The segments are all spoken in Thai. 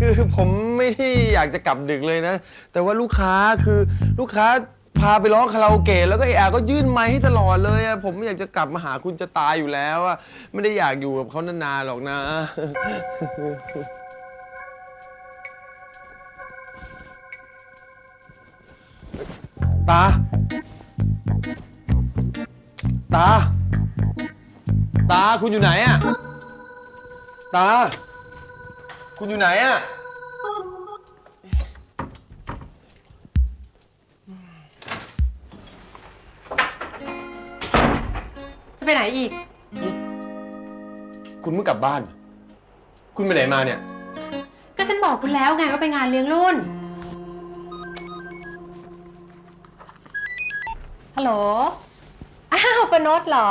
คือผมไม่ได้อยากจะกลับดึกเลยนะ แต่ว่าลูกค้าคือลูกค้าพาไปร้องคาราโอเกะแล้วก็ไอ้อาก็ยื่นไมค์ให้ตลอดเลยอะผมอยากจะกลับมาหาคุณจะตายอยู่แล้วอะไม่ได้อยากอยู่กับเขานานๆหรอกนะ ตา ตา ตาคุณอยู่ไหนอะตา คุณอยู่ไหนอะจะไปไหนอีก คุณเพิ่งกลับบ้าน คุณไปไหนมาเนี่ย ก็ฉันบอกคุณแล้วไงว่าไปงานเลี้ยงรุ่น ฮัลโหล อ้าวปนดเหรอ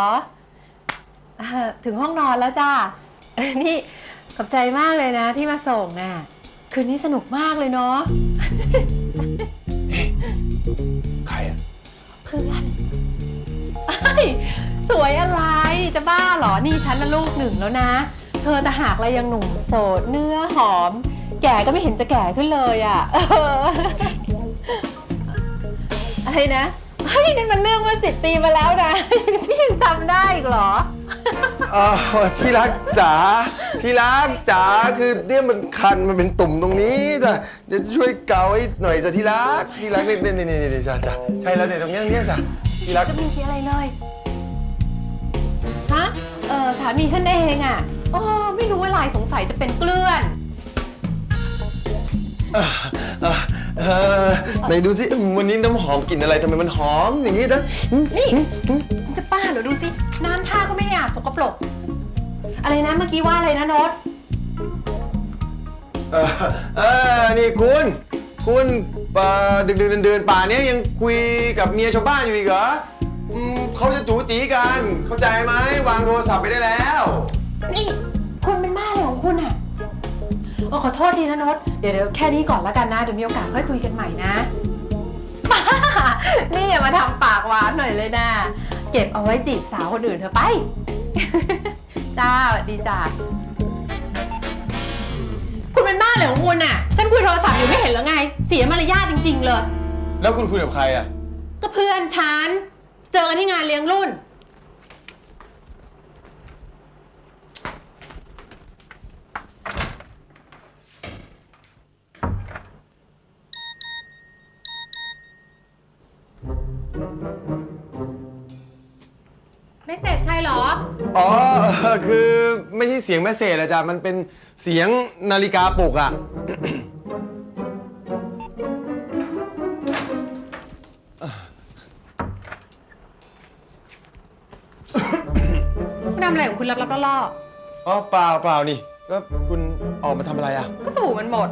อ่าถึงห้องนอนแล้วจ้าเอ้ยนี่ ขอบใจมากเลยนะที่มาส่งน่ะ คืนนี้สนุกมากเลยเนาะ ใครอะเพื่อนเอ้ยสวยอะไร จะบ้าเหรอ นี่ฉันน่ะลูกหนึ่งแล้วนะ เธอแต่หากอะไรยังหนุ่มโสด เนื้อหอม แก่ก็ไม่เห็นจะแก่ขึ้นเลยอะ่ะเอออะไรนะเฮ้ยนี่มันเรื่องเมื่อสิบปีมาแล้วนะที่ยังจำได้อีกเหรอ เออที่รักจ๋าที่รักจ๋าคือเนี่ยมันคันมันเป็นตุ่มตรงนี้จ้ะจะช่วยเกาให้หน่อยจ้ะที่รักที่รักเนี่ยเนี่ยเนี่ยเนี่ยจ้ะจ้ะใช่แล้วเนี่ยตรงเนี้ยตรงเนี้ยจ้ะที่รักจะมีอะไรเลย ฮะ เออสามีฉันเองอะโอ้ไม่รู้อะไรสงสัยจะเป็นเกลื่อน เออ เออไหนดูสิวันนี้น้ำหอมกลิ่นอะไรทำไมมันหอมอย่างนี้นะนี่มันจะป้าเหรอดูสิ น้ำท่าก็ไม่อาบสกปรก อะไรนะเมื่อกี้ว่าอะไรนะโน้ตเออเออนี่คุณ คุณเอ่อดึกๆเดินๆป่าเนี้ยยังคุยกับเมียชาวบ้านอยู่อีกเหรออืมเขาจะจูจีกัน เข้าใจไหมวางโทรศัพท์ไปได้แล้ว นี่ คุณเป็นบ้าอะไรของคุณอะ โอ้ขอโทษทีนะโน้ตเดี๋ยวเดี๋ยวแค่นี้ก่อนแล้วกันนะเดี๋ยวมีโอกาสค่อยคุยกันใหม่นะบ้านี่อย่ามาทำปากหวานหน่อยเลยนะเก็บเอาไว้จีบสาวคนอื่นเถอะไป จ้าสวัสดีจ้าคุณเป็นบ้าอะไรของคุณอะ ฉันคุยโทรศัพท์อยู่ไม่เห็นแล้วไง เสียมารยาทจริง ๆ เลย แล้วคุณคุยกับใครอะ ก็เพื่อนฉัน เจอกันที่งานเลี้ยงรุ่น ไม่เสร็จใครเหรอ อ๋อคือไม่ใช่เสียงแมสเซจอะจ้ะมันเป็นเสียงนาฬิกาปลุกอะคุณทำอะไรของคุณลับๆล่ออ๋อเปล่าเปล่านี่ก็คุณออกมาทำอะไรอะๆก็สบู่มันหมด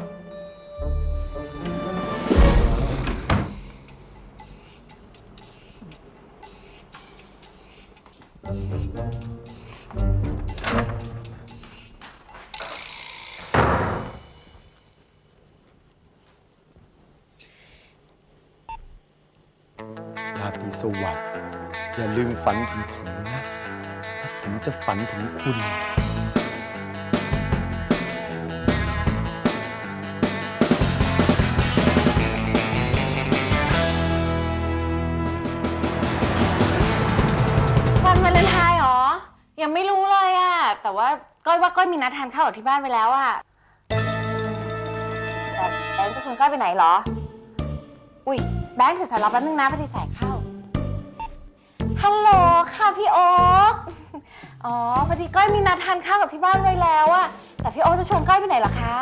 ราตรีสวัสดิ์อย่าลืมฝันถึงผมนะถ้าผมจะฝันถึงคุณวันวาเลนไทน์เหรอ ยังไม่รู้เลยอะแต่ว่าก้อยว่าก้อยมีนัดทานข้าวกับที่บ้านไปแล้วอะแต่แบงค์จะชวนก้อยไปไหนเหรอ อุ้ยแบงค์ถือสายรับแป๊บนึงนะพอดีสายเข้า ฮัลโหลค่ะพี่โอ๊คอ๋อพอดีก้อยมีนัดทานข้าวกับที่บ้านไว้แล้วอะแต่พี่โอ๊คจะชวนก้อยไปไหนเหรอคะ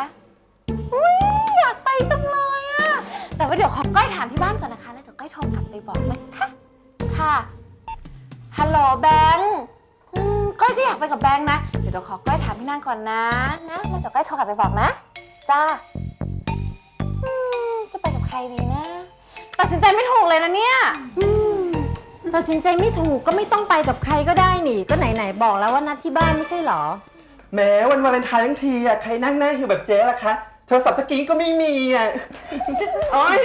อุ้ยอยากไปจังเลยอะแต่ว่าเดี๋ยวขอก้อยถามที่บ้านก่อนนะคะ แล้วเดี๋ยวก้อยโทรกลับไปบอกนะคะค่ะฮัลโหลแบงค์อืมก้อยก็อยากไปกับแบงค์นะเดี๋ยวเราขอก้อยถามพี่นางก่อนนะนะแล้วเดี๋ยวก้อยโทรกลับไปบอกนะจ้าอืมจะไปกับใครดีนะ ตัดสินใจไม่ถูกเลยนะเนี่ยอืม ตัดสินใจไม่ถูกก็ไม่ต้องไปกับใครก็ได้นี่ ก็ไหนๆบอกแล้วว่านัดที่บ้านไม่ใช่เหรอ แหม้วันวาเลนไทน์ทั้งทีอะใครนั่งหน้าหิวแบบเจ๊ล่ะคะโทรศัพท์สกรีนก็ไม่มีอะ โอ๊ย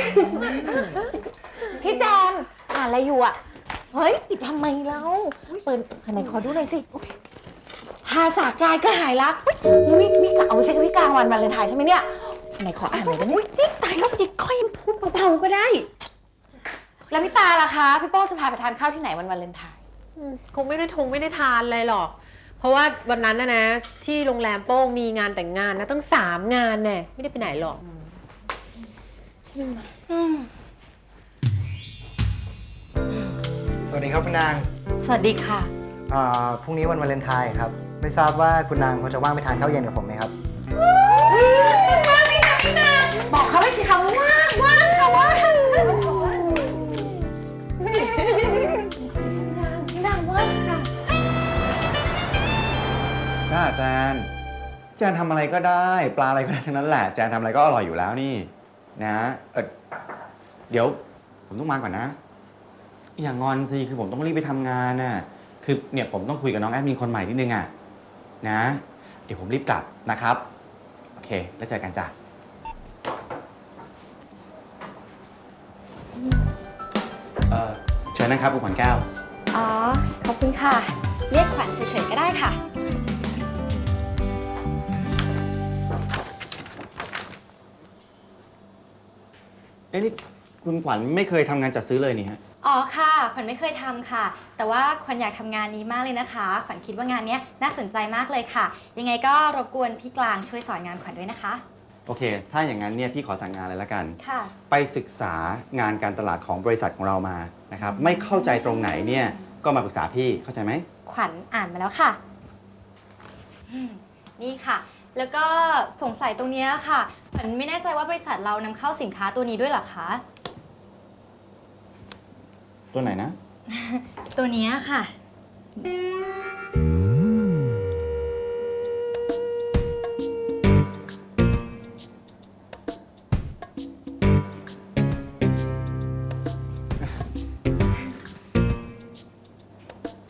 พี่แจมอ่านอะไรอยู่อะ เฮ้ยติดทำไมแล้วเปิดไหนขอดูหน่อยสิอุ๊ยภาษากายกระหายรักอุ๊ยวิวิกาเอาใช้วิกาวันวาเลนไทน์ใช่ไหมเนี่ยไหนขออ่านหน่อยได้ไหม อุ้ยนี่ตายแล้วเด็กค่อยพูดเบาๆก็ได้ แล้วพี่ตาล่ะคะ พี่โป้จะพาไปทานข้าวที่ไหนวันวาเลนไทน์อืมคงไม่ได้ทงไม่ได้ทานอะไรหรอก เพราะว่าวันนั้นนะนะ ที่โรงแรมโป้งมีงานแต่งงานนะตั้งสามงานแน่ไม่ได้ไปไหนหรอก สวัสดีครับคุณนางสวัสดีค่ะ อ่าพรุ่งนี้วันวาเลนไทน์ครับ ไม่ทราบว่าคุณนางพอจะว่างไปทานข้าวเย็นกับผมไหมครับ บอกเขาไปสิคะ จ้าแจน แจนทำอะไรก็ได้ ปลาอะไรก็ได้ทั้งนั้นแหละ แจนทำอะไรก็อร่อยอยู่แล้วนี่ นะเออเดี๋ยวผมต้องมาก่อนนะ อย่างงอนสิคือผมต้องรีบไปทำงานน่ะ คือเนี่ยผมต้องคุยกับน้องแอดมินคนใหม่นิดนึงอะ นะ เดี๋ยวผมรีบกลับนะครับ โอเค แล้วเจอกันจ้ะ เออเชิญนะครับคุณขวัญแก้ว อ๋อ ขอบคุณค่ะ เรียกขวัญเฉยๆก็ได้ค่ะ เอ้นี่คุณขวัญไม่เคยทำงานจัดซื้อเลยนี่ฮะ อ๋อค่ะขวัญไม่เคยทำค่ะ แต่ว่าขวัญอยากทำงานนี้มากเลยนะคะ ขวัญคิดว่างานเนี้ยน่าสนใจมากเลยค่ะ ยังไงก็รบกวนพี่กลางช่วยสอนงานขวัญด้วยนะคะ โอเค ถ้าอย่างนั้นเนี่ยพี่ขอสั่งงานเลยละกัน ค่ะ ไปศึกษางานการตลาดของบริษัทของเรามานะครับ ไม่เข้าใจตรงไหนเนี่ยก็มาปรึกษาพี่เข้าใจไหม ขวัญอ่านมาแล้วค่ะอืมนี่ค่ะ แล้วก็สงสัยตรงเนี้ยค่ะขวัญไม่แน่ใจว่าบริษัทเรานำเข้าสินค้าตัวนี้ด้วยเหรอคะ ตัวไหนนะ ตัวเนี้ยค่ะ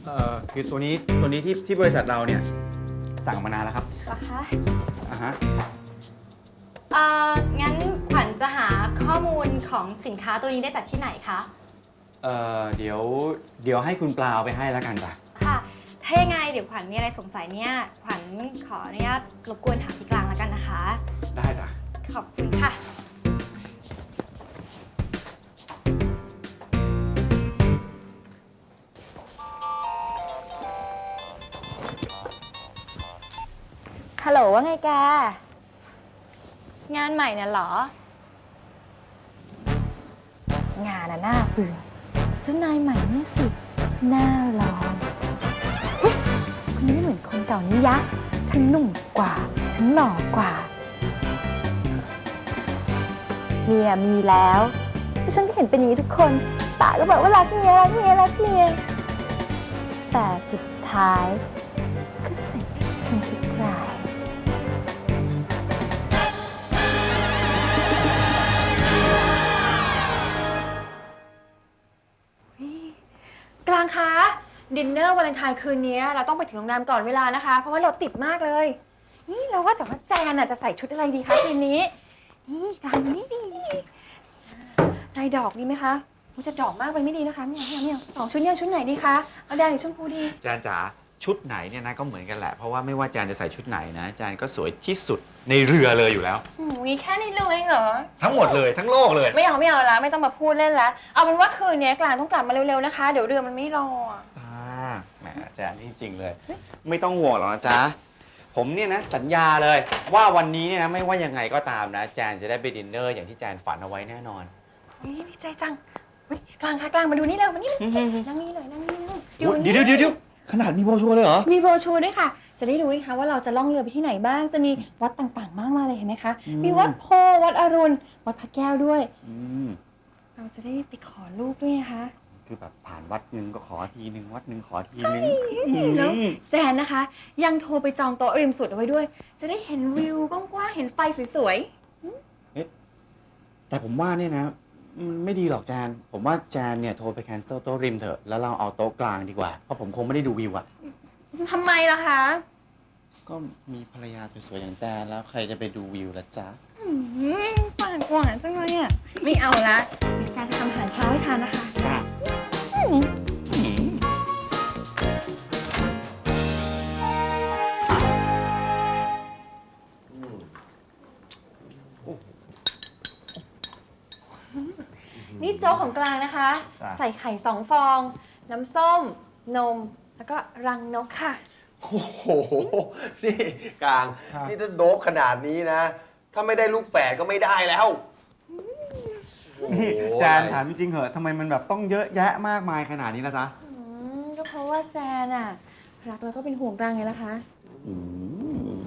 เอ่อคือตัวนี้ตัวนี้ที่ที่บริษัทเราเนี่ยสั่งมานานแล้วครับ เหรอคะอ่าฮะ เอ่องั้นขวัญจะหาข้อมูลของสินค้าตัวนี้ได้จากที่ไหนคะ เอ่อ เดี๋ยว เดี๋ยวให้คุณปลาเอาไปให้แล้วกันจ้ะ ค่ะ ถ้ายังไงเดี๋ยวขวัญมีอะไรสงสัยเนี่ย ขวัญขออนุญาตรบกวนถามพี่กลางแล้วกันนะคะ ได้จ้ะ ขอบคุณค่ะ ฮัลโหลว่าไงแก งานใหม่น่ะเหรอ งานน่ะน่าเบื่อเจ้านายใหม่เนี่ยสิ น่าลองเฮ้ยคนนี้ไม่เหมือนคนเก่านี่ยะ ทั้งหนุ่มกว่า ทั้งหล่อกว่า เมียมีแล้วแต่ฉันก็เห็นเป็นอย่างนี้ทุกคนปากก็บอกว่ารักเมียรักเมียรักเมีย แต่สุดท้ายางคะดินเนอร์วาเลนไทน์คืนนี้เราต้องไปถึงโรงแรมก่อนเวลานะคะ เพราะว่าเราติดมากเลย นี่เราว่าแต่ว่าแจนน่ะจะใส่ชุดอะไรดีคะคืนนี้ นี่กางนี่ดีลายดอกดีไหมคะมันจะดอกมากไปไม่ดีนะคะไม่เนี่ยเนี่ยสองชุดเนี่ยชุดไหนดีคะเอาแดงหรือชมพูดี แจนจ๋า ชุดไหนเนี่ยนะก็เหมือนกันแหละ เพราะว่าไม่ว่าแจนจะใส่ชุดไหนนะแจนก็สวยที่สุดในเรือเลยอยู่แล้วหูยแค่นี้เลยเหรอ ทั้งหมดเลยทั้งโลกเลย ไม่เอาไม่เอาละไม่ต้องมาพูดเล่นละเอาเป็นว่าคืนนี้กลางต้องกลับมาเร็วๆนะคะ เดี๋ยวเรือมันไม่รออะอ่าแหมแจนนี่จริงเลย ไม่ต้องห่วงหรอกนะจ๊ะ ผมเนี่ยนะสัญญาเลย ว่าวันนี้เนี่ยนะไม่ว่ายังไงก็ตามนะแจนจะได้ไปดินเนอร์อย่างที่แจนฝันเอาไว้แน่นอนนี่ดีใจจังอุ๊ยกลางคะกลางมาดูนี่เร็วมานี่นั่งนี่เลยนั่งนี่เลย เดี๋ยวเดี๋ยวเดี๋ยวเดี๋ยว ขนาดมีโบรชัวร์เลยเหรอ มีโบรชัวร์ด้วยค่ะ จะได้รู้นะคะว่าเราจะล่องเรือไปที่ไหนบ้าง จะมีวัดต่างๆ มากมายเลยเห็นไหมคะ อืม มีวัดโพธิ์วัดอรุณ วัดพระแก้วด้วย อืมเราจะได้ไปขอลูกด้วยนะคะ คือแบบผ่านวัดหนึ่งก็ขอทีหนึ่งวัดหนึ่งขอทีใช่หนึ่งอืมแล้วแจนนะคะ ยังโทรไปจองโต๊ะริมสุดเอาไว้ด้วย จะได้เห็นวิวกว้างๆ เห็นไฟสวยแต่ผมว่าเนี่ยนะ มันไม่ดีหรอกแจน ผมว่าแจนเนี่ยโทรไปแคนเซิลโต๊ะริมเถอะ แล้วเราเอาโต๊ะกลางดีกว่า เพราะผมคงไม่ได้ดูวิวอะๆทำไมล่ะคะก็มีภรรยาสวยๆอย่างแจนแล้วใครจะไปดูวิวล่ะจ๊ะ อืมปากหวานจังเลยอะ ไม่เอาละเดี๋ยวแจนไปทำอาหารเช้าให้ทานนะคะ จ้า นี่โจ๊กของกลางนะคะ จ้ะ ใส่ไข่สองฟอง น้ำส้ม นม แล้วก็รังนกค่ะ โอ้โห นี่กลางนี่ถ้าโดบขนาดนี้นะ ถ้าไม่ได้ลูกแฝดก็ไม่ได้แล้วโอ้โหนี่แจนถามจริงๆเหอะทำไมมันแบบต้องเยอะแยะมากมายขนาดนี้ล่ะจ๊ะอืมก็เพราะว่าแจนอะรักแล้วก็เป็นห่วงกลางไงล่ะคะอืม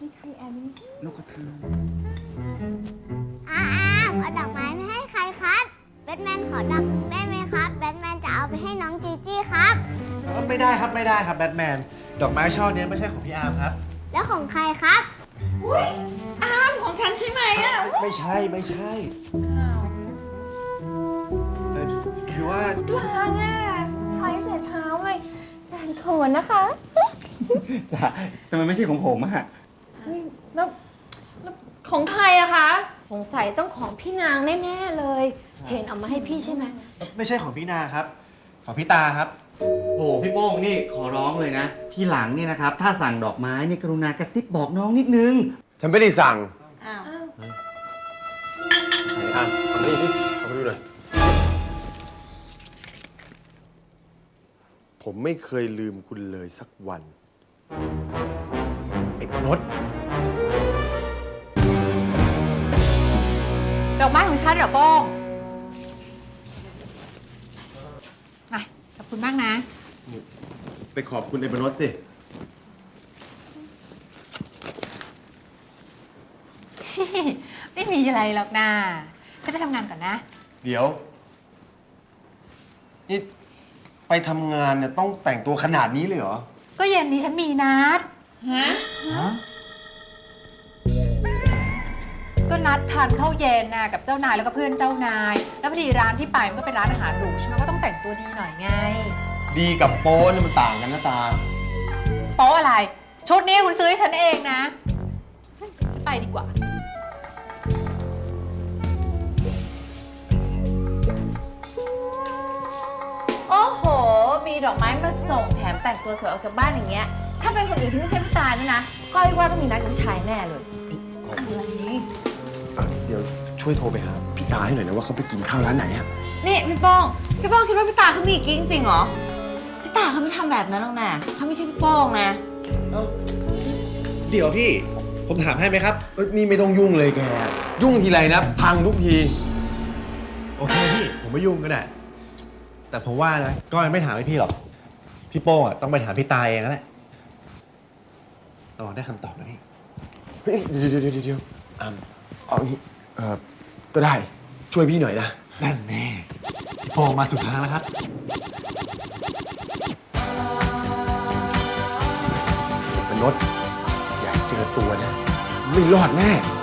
นี่ใครแอบนี่ลูกกระทา ทแมนขอดอกหนึ่งได้ไหมครับแบทแมนจะเอาไปให้น้องจีจี้ครับไม่ได้ครับไม่ได้ครับแบทแมน ดอกไม้ช่อเนี้ยไม่ใช่ของพี่อาร์มครับ แล้วของใครครับของฉันใช่ไหมอะไม่ใช่ไม่ใช่เอ่อคือว่ากลางอะสไพรส์แต่เช้าเลยแจนเขินนะคะ จ้ะแต่มันไม่ใช่ของผมอะเฮ้ยแล้วแล้วของใครอะคะ สงสัยต้องของพี่นางแน่ๆเลย เชนเอามาให้พี่ใช่ไหมไม่ใช่ของพี่นาครับ ของพี่ตาครับ โอ้พี่โป้งนี่ขอร้องเลยนะ ที่หลังเนี่ยนะครับ ถ้าสั่งดอกไม้เนี่ยกรุณากระซิบบอกน้องนิดนึง ฉันไม่ได้สั่งอ้าวอะเอามานี่สิเอามาดูหน่อยผมไม่เคยลืมคุณเลยสักวัน ไอ้รถ ดอกไม้ของฉันเหรอโป้งอะขอบคุณมากนะ ไปขอบคุณไอ้บรถสิ ไม่มีอะไรหรอกนะฉันไปทำงานก่อนนะ เดี๋ยว นี่ไปทำงานเนี่ยต้องแต่งตัวขนาดนี้เลยเหรอ ก็เย็นนี้ฉันมีนัดก็ นัดทานข้าวเย็นนะกับเจ้านายแล้วก็เพื่อนเจ้านาย แล้วพอดีร้านที่ไปมันก็เป็นร้านอาหารหรูฉันก็ต้องแต่งตัวดีหน่อยไง ดีกับโป๊เนี่ยมันต่างกันนะตา โป๊ะอะไร ชุดนี้คุณซื้อให้ฉันเองนะฉันไปดีกว่า โอ้โห มีดอกไม้มาส่งแถมแต่งตัวสวยออกจากบ้านอย่างเงี้ย ถ้าเป็นคนอื่นที่ไม่ใช่พี่ตาเนี่ยนะก้อยว่าต้องมีนัดกับผู้ชายแน่เลย อะไร อะเดี๋ยวช่วยโทรไปหาพี่ตาให้หน่อยนะว่าเขาไปกินข้าวร้านไหนอะนี่พี่โป้อง พี่โป้องคิดว่าพี่ตาเขามีกิ๊กจริงๆเหรอ พี่ตาเขาไม่ทำแบบนั้นหรอกนะเขาไม่ใช่พี่โป้องนะ เดี๋ยวพี่ ผมถามให้ไหมครับ เอ้ยนี่ไม่ต้องยุ่งเลยแก ยุ่งทีไรนะ พังทุกที โอเคพี่ ผมไม่ยุ่งก็ได้ แต่ผมว่านะก้อยไม่ถามให้พี่หรอก พี่โป้งอะต้องไปถามพี่ตาเองแล้วแหละรอได้คำตอบนะพี่ เฮ้ยเดี๋ยวเดี๋ยวเดี๋ยวเดี๋ยวอะ เอางี้เออก็ได้ช่วยพี่หน่อยนะ นั่นแน่พี่โป้งมาถูกทางแล้วครับ เป็นรถอยากเจอตัวนะ ไม่รอดแน่ค